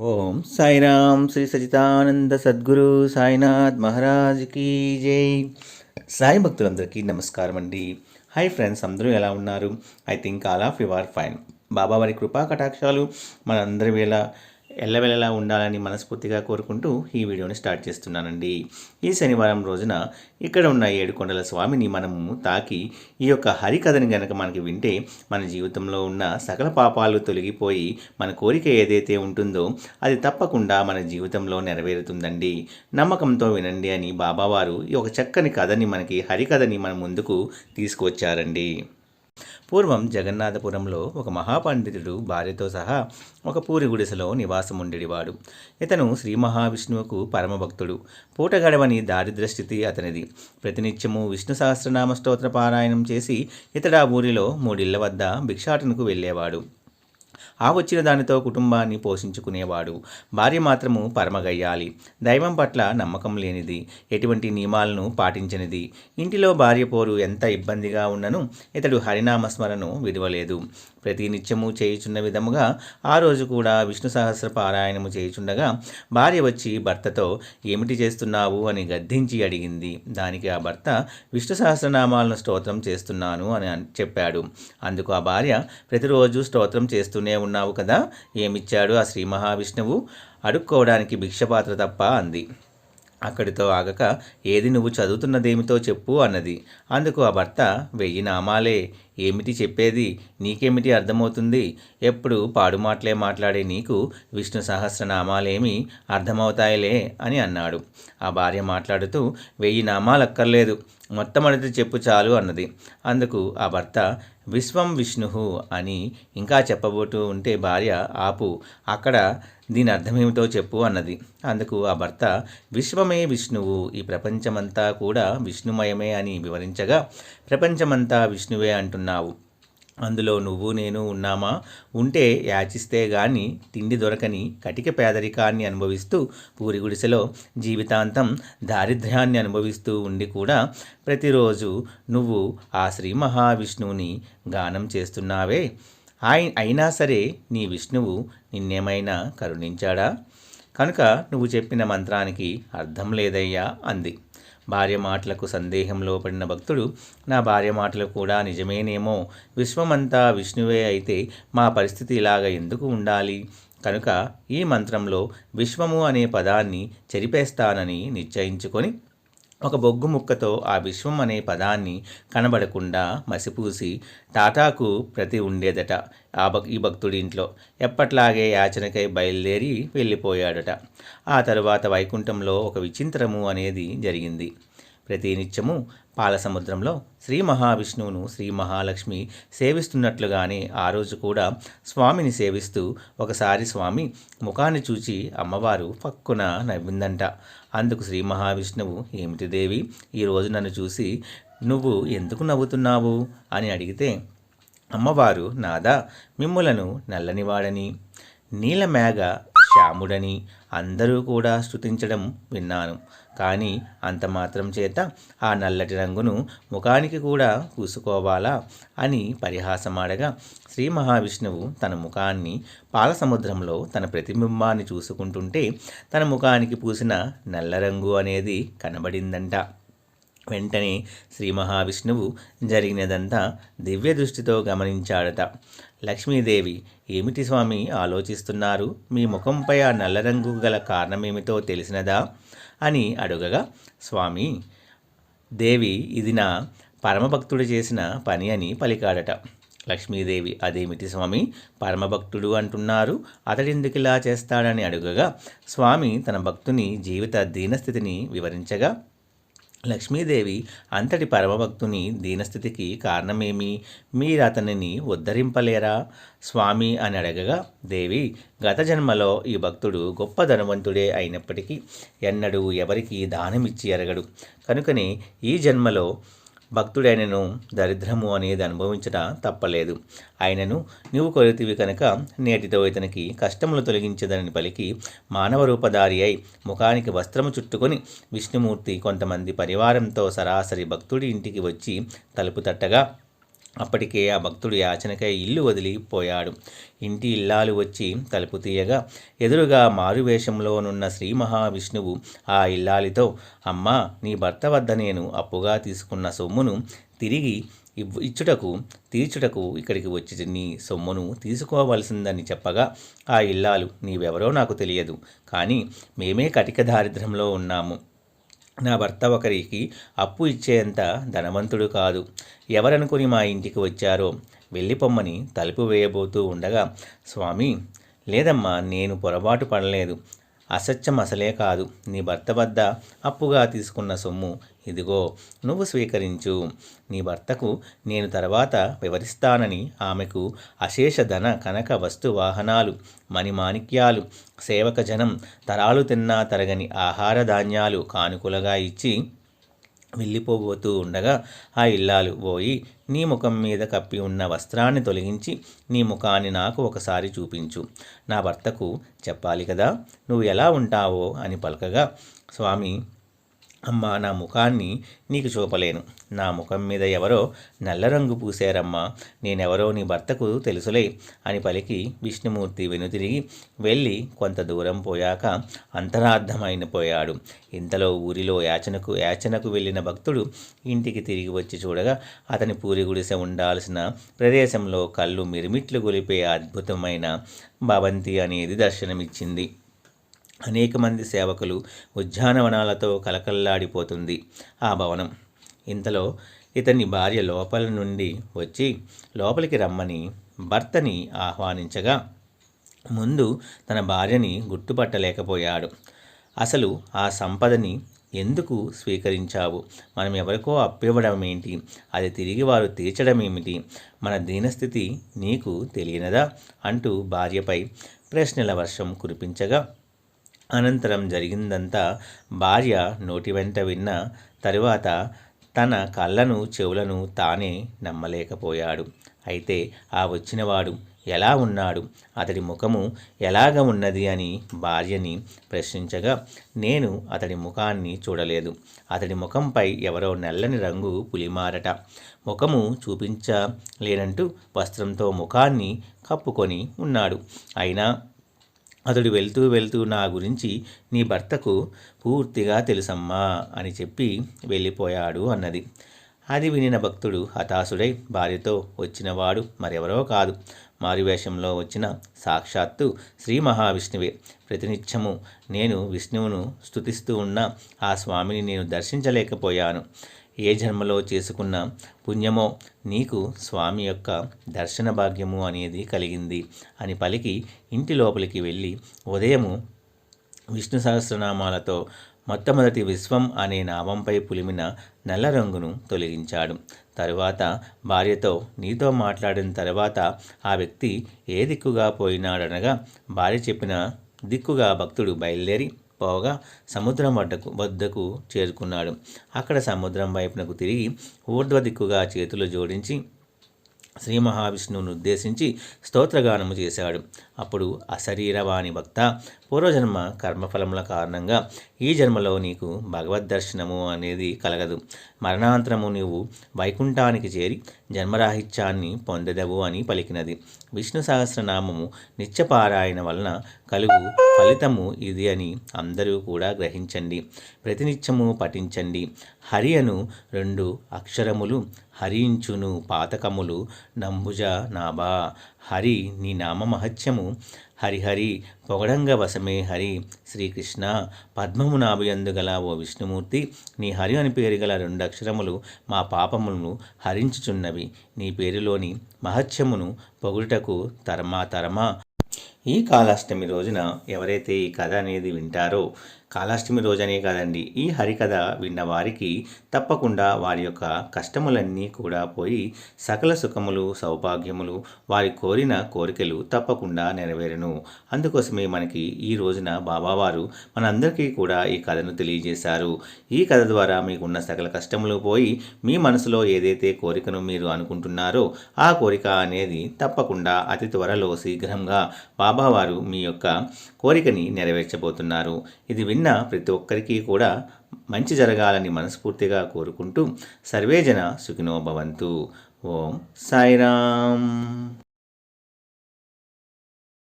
ఓం సాయిరామ్ శ్రీ సచితానంద సద్గురు సాయినాథ్ మహారాజ్కి జై. సాయి భక్తులందరికీ నమస్కారం అండి. హాయ్ ఫ్రెండ్స్ అందరూ ఎలా ఉన్నారు? I think all of you are fine Baba వారి కృపా కటాక్షాలు మనందరి వేళ ఎల్లవెల్లలా ఉండాలని మనస్ఫూర్తిగా కోరుకుంటూ ఈ వీడియోని స్టార్ట్ చేస్తున్నానండి. ఈ శనివారం రోజున ఇక్కడ ఉన్న ఏడుకొండల స్వామిని మనము తాకి ఈ యొక్క హరికథని గనక మనకి వింటే మన జీవితంలో ఉన్న సకల పాపాలు తొలగిపోయి మన కోరిక ఏదైతే ఉంటుందో అది తప్పకుండా మన జీవితంలో నెరవేరుతుందండి. నమ్మకంతో వినండి అని బాబావారు ఈ ఒక చక్కని కథని మనకి హరికథని మన ముందుకు తీసుకువచ్చారండి. పూర్వం జగన్నాథపురంలో ఒక మహాపండితుడు భార్యతో సహా ఒక పూరి గుడిసెలో నివాసముండేవాడు ఇతను శ్రీ మహావిష్ణువుకు పరమభక్తుడు. పూట గడవని దారిద్ర స్థితి అతనిది. ప్రతినిత్యము విష్ణు సహస్రనామ స్తోత్ర పారాయణం చేసి ఇతడు ఆ ఊరిలో మూడిళ్ళ వద్ద భిక్షాటనకు వెళ్ళేవాడు. ఆ వచ్చిన దానితో కుటుంబాన్ని పోషించుకునేవాడు. భార్య మాత్రము పరమగయ్యాలి. దైవం పట్ల నమ్మకం లేనిది ఎటువంటి నియమాలను పాటించనిది. ఇంటిలో భార్య పోరు ఎంత ఇబ్బందిగా ఉన్నను ఇతడు హరినామస్మరణను విడవలేదు. ప్రతి నిత్యము చేయుచున్న విధముగా ఆ రోజు కూడా విష్ణు సహస్ర పారాయణము చేయుచుండగా భార్య వచ్చి భర్తతో ఏమిటి చేస్తున్నావు? అని గద్దించి అడిగింది. దానికి ఆ భర్త విష్ణు సహస్రనామాలను స్తోత్రం చేస్తున్నాను అని చెప్పాడు. అందుకు ఆ భార్య ప్రతిరోజు స్తోత్రం చేస్తూనే ఉన్నావు కదా? ఏమిచ్చాడు ఆ శ్రీ మహావిష్ణువు. అడుక్కోవడానికి భిక్షపాత్ర తప్ప అంది. అక్కడితో ఆగక ఏది నువ్వు చదువుతున్నదేమితో చెప్పు అన్నది. అందుకు ఆ భర్త వెయ్యి నామాలే ఏమిటి చెప్పేది? నీకేమిటి అర్థమవుతుంది? ఎప్పుడు పాడుమాటలే మాట్లాడే నీకు విష్ణు సహస్రనామాలేమి అర్థమవుతాయిలే అని అన్నాడు. ఆ భార్య మాట్లాడుతూ వెయ్యి నామాలక్కర్లేదు మొట్టమొదటి చెప్పు చాలు అన్నది. అందుకు ఆ భర్త విశ్వం విష్ణు అని ఇంకా చెప్పబోతూ ఉంటే భార్య ఆపు అక్కడ దీని అర్థమేమిటో చెప్పు అన్నది. అందుకు ఆ భర్త విశ్వమే విష్ణువు ఈ ప్రపంచమంతా కూడా విష్ణుమయమే అని వివరించగా ప్రపంచమంతా విష్ణువే అన్నావు అందులో నువ్వు నేను ఉన్నామా? ఉంటే యాచిస్తే గాని తిండి దొరకని కటిక పేదరికాన్ని అనుభవిస్తూ పూరి గుడిసెలో జీవితాంతం దారిద్ర్యాన్ని అనుభవిస్తూ ఉండి కూడా ప్రతిరోజు నువ్వు ఆ శ్రీ మహావిష్ణువుని గానం చేస్తున్నావే. ఆయ అయినా సరే నీ విష్ణువు నిన్నేమైనా కరుణించాడా? కనుక నువ్వు చెప్పిన మంత్రానికి అర్థం లేదయ్యా అంది. భార్య మాటలకు సందేహంలో పడిన భక్తుడు నా భార్య మాటలు కూడా నిజమేనేమో విశ్వమంతా విష్ణువే అయితే మా పరిస్థితి ఇలాగ ఎందుకు ఉండాలి? కనుక ఈ మంత్రంలో విశ్వము అనే పదాన్ని చెరిపేస్తానని నిశ్చయించుకొని ఒక బొగ్గు ముక్కతో ఆ విశ్వం అనే పదాన్ని కనబడకుండా మసిపూసి తాతాకు ప్రతి ఉండేదట ఆ భక్ ఈ భక్తుడి ఇంట్లో ఎప్పట్లాగే యాచనకై బయలుదేరి వెళ్ళిపోయాడట. ఆ తరువాత వైకుంఠంలో ఒక విచింత్రము అనేది జరిగింది. ప్రతినిత్యము పాలసముద్రంలో శ్రీ మహావిష్ణువును శ్రీ మహాలక్ష్మి సేవిస్తున్నట్లుగానే ఆ రోజు కూడా స్వామిని సేవిస్తూ ఒకసారి స్వామి ముఖాన్ని చూచి అమ్మవారు పక్కున నవ్విందంట. అందుకు శ్రీ మహావిష్ణువు ఏమిటి దేవి ఈరోజు నన్ను చూసి నువ్వు ఎందుకు నవ్వుతున్నావు? అని అడిగితే అమ్మవారు నాదా మిమ్ములను నల్లనివాడని నీలమేఘ శ్యాముడని అందరూ కూడా స్థుతించడం విన్నాను. కానీ అంత మాత్రం చేత ఆ నల్లటి రంగును ముఖానికి కూడా పూసుకోవాలా అని పరిహాసమాడగా శ్రీ మహావిష్ణువు తన ముఖాన్ని పాలసముద్రంలో తన ప్రతిబింబాన్ని చూసుకుంటుంటే తన ముఖానికి పూసిన నల్ల రంగు అనేది కనబడిందంట. వెంటనే శ్రీ మహావిష్ణువు జరిగినదంతా దివ్య దృష్టితో గమనించాడట. లక్ష్మీదేవి ఏమిటి స్వామి ఆలోచిస్తున్నారు? మీ ముఖంపై ఆ నల్ల రంగు గల కారణమేమిటో తెలిసినదా? అని అడుగగా స్వామి దేవి ఇది నా పరమభక్తుడు చేసిన పని అని పలికాడట. లక్ష్మీదేవి అదేమిటి స్వామి? పరమభక్తుడు అంటున్నారు. అతడెందుకు ఇలా చేస్తాడని అడుగగా స్వామి తన భక్తుని జీవిత దీనస్థితిని వివరించగా లక్ష్మీదేవి అంతటి పరమభక్తుని దీనస్థితికి కారణమేమి? మీరు అతనిని ఉద్ధరింపలేరా? స్వామి అని అడగగా దేవి గత జన్మలో ఈ భక్తుడు గొప్ప ధనవంతుడే అయినప్పటికీ ఎన్నడూ ఎవరికి దానమిచ్చి ఎరగడు. కనుకనే ఈ జన్మలో భక్తుడైనను దరిద్రము అనేది అనుభవించట తప్పలేదు. ఆయనను నీవు కొలితివి కనుక నేటితో ఇతనికి కష్టములు తొలగించదని పలికి మానవ రూపధారి అయి ముఖానికి వస్త్రము చుట్టుకొని విష్ణుమూర్తి కొంతమంది పరివారంతో సరాసరి భక్తుడి ఇంటికి వచ్చి తలుపు తట్టగా అప్పటికే ఆ భక్తుడు యాచనకై ఇల్లు వదిలిపోయాడు ఇంటి ఇల్లాలు వచ్చి తలుపు తీయగా ఎదురుగా మారువేషంలోనున్న శ్రీ మహావిష్ణువు ఆ ఇల్లాలితో అమ్మా నీ భర్త వద్ద నేను అప్పుగా తీసుకున్న సొమ్మును తిరిగి ఇచ్చుటకు తీర్చుటకు ఇక్కడికి వచ్చి నీ సొమ్మును తీసుకోవలసిందని చెప్పగా ఆ ఇల్లాలు నీవెవరో నాకు తెలియదు. కానీ మేమే కటిక దారిద్ర్యంలో ఉన్నాము. నా భర్త ఒకరికి అప్పు ఇచ్చేంత ధనవంతుడు కాదు. ఎవరనుకుని మా ఇంటికి వచ్చారో వెళ్ళిపొమ్మని తలుపు వేయబోతూ ఉండగా స్వామి లేదమ్మా నేను పొరపాటు పడలేదు. అసత్యం అసలే కాదు. నీ భర్త వద్ద అప్పుగా తీసుకున్న సొమ్ము. ఇదిగో నువ్వు స్వీకరించు. నీ భర్తకు నేను తర్వాత వివరిస్తానని ఆమెకు అశేష ధన కనక వస్తు వాహనాలు మణిమాణిక్యాలు సేవక జనం తరాలు తిన్నా తరగని ఆహార ధాన్యాలు కానుకలుగా ఇచ్చి వెళ్ళిపోబోతూ ఉండగా ఆ ఇల్లాలు పోయి నీ ముఖం మీద కప్పి ఉన్న వస్త్రాన్ని తొలగించి నీ ముఖాన్ని నాకు ఒకసారి చూపించు. నా భర్తకు చెప్పాలి కదా నువ్వు ఎలా ఉంటావో అని పలకగా స్వామి అమ్మా నా ముఖాన్ని నీకు చూపలేను. నా ముఖం మీద ఎవరో నల్ల రంగు పూసారమ్మా నేనెవరో నీ భర్తకు తెలుసులే అని పలికి విష్ణుమూర్తి వెనుతిరిగి వెళ్ళి కొంత దూరం పోయాక అంతరార్థమైన పోయాడు ఇంతలో ఊరిలో యాచనకు యాచనకు వెళ్ళిన భక్తుడు ఇంటికి తిరిగి వచ్చి చూడగా అతని పూరి గుడిసె ఉండాల్సిన ప్రదేశంలో కళ్ళు మిరిమిట్లు గొలిపే అద్భుతమైన భవంతి అనేది దర్శనమిచ్చింది. అనేక మంది సేవకులు ఉద్యానవనాలతో కలకల్లాడిపోతుంది ఆ భవనం. ఇంతలో ఇతని భార్య లోపల నుండి వచ్చి లోపలికి రమ్మని భర్తని ఆహ్వానించగా ముందు తన భార్యని గుర్తుపట్టలేకపోయాడు అసలు ఆ సంపదని ఎందుకు స్వీకరించావు? మనం ఎవరికో అప్పివ్వడం ఏంటి అది తిరిగి వారు తీర్చడం ఏమిటి మన దీనస్థితి నీకు తెలియనదా? అంటూ భార్యపై ప్రశ్నల వర్షం కురిపించగా అనంతరం జరిగిందంతా భార్య నోటి వెంట విన్న తరువాత తన కళ్ళను చెవులను తానే నమ్మలేకపోయాడు. అయితే ఆ వచ్చినవాడు ఎలా ఉన్నాడు? అతడి ముఖము ఎలాగ ఉన్నది అని భార్యని ప్రశ్నించగా నేను అతడి ముఖాన్ని చూడలేదు. అతడి ముఖంపై ఎవరో నల్లని రంగు పులిమారట. ముఖము చూపించలేనంటూ వస్త్రంతో ముఖాన్ని కప్పుకొని ఉన్నాడు. అయినా అతడు వెళ్తూ వెళ్తూ నా గురించి నీ భర్తకు పూర్తిగా తెలుసమ్మా అని చెప్పి వెళ్ళిపోయాడు అన్నది. అది వినిన భక్తుడు హతాశుడై భార్యతో వచ్చినవాడు మరెవరో కాదు. మారువేషంలో వచ్చిన సాక్షాత్తు శ్రీ మహావిష్ణువే. ప్రతినిత్యము నేను విష్ణువును స్థుతిస్తూ ఉన్న ఆ స్వామిని నేను దర్శించలేకపోయాను. ఏ జన్మలో చేసుకున్న పుణ్యమో నీకు స్వామి యొక్క దర్శన భాగ్యము అనేది కలిగింది అని పలికి ఇంటి లోపలికి వెళ్ళి ఉదయము విష్ణు సహస్రనామాలతో మొట్టమొదటి విశ్వం అనే నామంపై పులిమిన నల్ల రంగును తొలగించాడు. తరువాత భార్యతో నీతో మాట్లాడిన తర్వాత ఆ వ్యక్తి ఏ దిక్కుగా పోయినాడనగా భార్య చెప్పిన దిక్కుగా భక్తుడు బయలుదేరి పోగా సముద్రం వడ్డకు వద్దకు చేరుకున్నాడు. అక్కడ సముద్రం వైపునకు తిరిగి ఊర్ధ్వ దిక్కుగా చేతులు జోడించి శ్రీ మహావిష్ణువును ఉద్దేశించి స్తోత్రగానము చేశాడు. అప్పుడు అశరీరవాణి భక్త పూర్వజన్మ కర్మఫలముల కారణంగా ఈ జన్మలో నీకు భగవద్ దర్శనము అనేది కలగదు. మరణాంతరము నీవు వైకుంఠానికి చేరి జన్మరాహిత్యాన్ని పొందదవు అని పలికినది. విష్ణు సహస్రనామము నిత్యపారాయణ వలన కలుగు ఫలితము ఇది అని అందరూ కూడా గ్రహించండి. ప్రతినిత్యము పఠించండి. హరియను రెండు అక్షరములు హరించును పాతకములు నంబుజ నాభా. హరి నీ నామమహత్యము. హరిహరి పొగడంగ వశమే హరి. శ్రీకృష్ణ పద్మము నాభియందు గల ఓ విష్ణుమూర్తి నీ హరి అని పేరు గల రెండు అక్షరములు మా పాపములను హరించుచున్నవి. నీ పేరులోని మహత్యమును పొగుటకు తరమా తరమా ఈ కాలాష్టమి రోజున ఎవరైతే ఈ కథ అనేది వింటారో కాళాష్టమి రోజనే కాదండి. ఈ హరికథ విన్న వారికి తప్పకుండా వారి యొక్క కష్టములన్నీ కూడా పోయి సకల సుఖములు సౌభాగ్యములు వారి కోరిన కోరికలు తప్పకుండా నెరవేరును. అందుకోసమే మనకి ఈ రోజున బాబావారు మనందరికీ కూడా ఈ కథను తెలియజేశారు. ఈ కథ ద్వారా మీకున్న సకల కష్టములు పోయి మీ మనసులో ఏదైతే కోరికను మీరు అనుకుంటున్నారో ఆ కోరిక అనేది తప్పకుండా అతి త్వరలో శీఘ్రంగా బాబావారు మీ యొక్క కోరికని నెరవేర్చబోతున్నారు. ఇది విన్న ప్రతి ఒక్కరికి కూడా మంచి జరగాలని మనస్ఫూర్తిగా కోరుకుంటూ సర్వేజన సుఖినో భవంతు. ఓం సాయిరామ్.